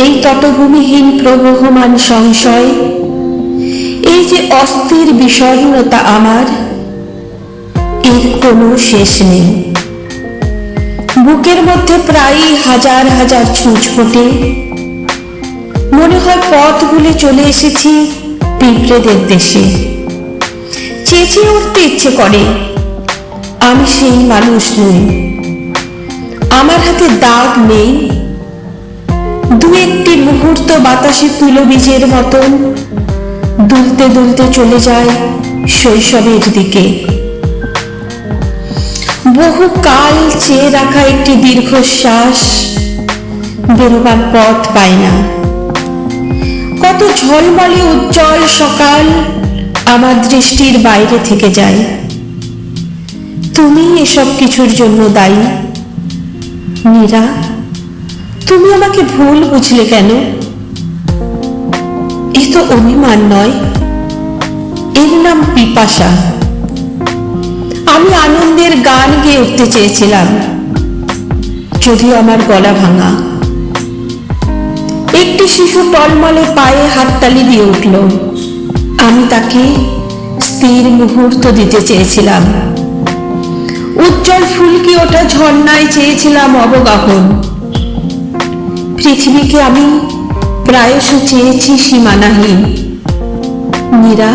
এই তটভূমিহীন প্রবহমান সংশয়, এই যে অস্থির বিষণ্ণতা আমার, এর কোনো শেষ নেই। বুকের মধ্যে প্রায়ই হাজার হাজার ছুঁচ ফোটে। মনে হয় পথ ভুলে চলে এসেছি পিঁপড়েদের দেশে। চেঁচিয়ে উঠতে ইচ্ছে করে। আমি সেই মানুষ নই। আমার হাতে দাগ নেই। দু একটি মুহূর্ত বাতাসে তুলো বীজের মতন দুলতে দুলতে চলে যায় শৈশবের দিকে। বহু কাল চেয়ে রাখা একটি দীর্ঘশ্বাস বেরোবার পথ পায় না। কত ঝলমলে উজ্জ্বল সকাল আমার দৃষ্টির বাইরে থেকে যায়। তুমি এসব কিছুর জন্য দায়ী। মীরা, তুমি আমাকে ভুল বুঝলে কেন? এ তো অভিমান নয়। এর নাম পিপাসা। আমি আনন্দের গান গেয়ে উঠতে চেয়েছিলাম। যদিও আমার গলা ভাঙা। একটি শিশু টলমলে পায়ে হাততালি দিয়ে উঠল। আমি তাকে স্থির মুহূর্ত দিতে চেয়েছিলাম। ঝর্ণায় চেয়েছিলাম অবগাহন। পৃথিবীকে আমি প্রায়শ চেয়েছি সীমানাহীন। মীরা,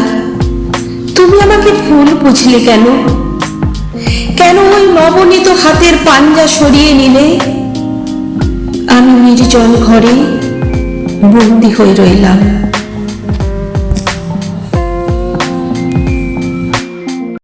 তুমি আমাকে ভুল বুঝলে কেন? কেন ওই নবনীত হাতের পাঞ্জা সরিয়ে নিলে? আমি নির্জন ঘরে বন্দি হয়ে রইলাম।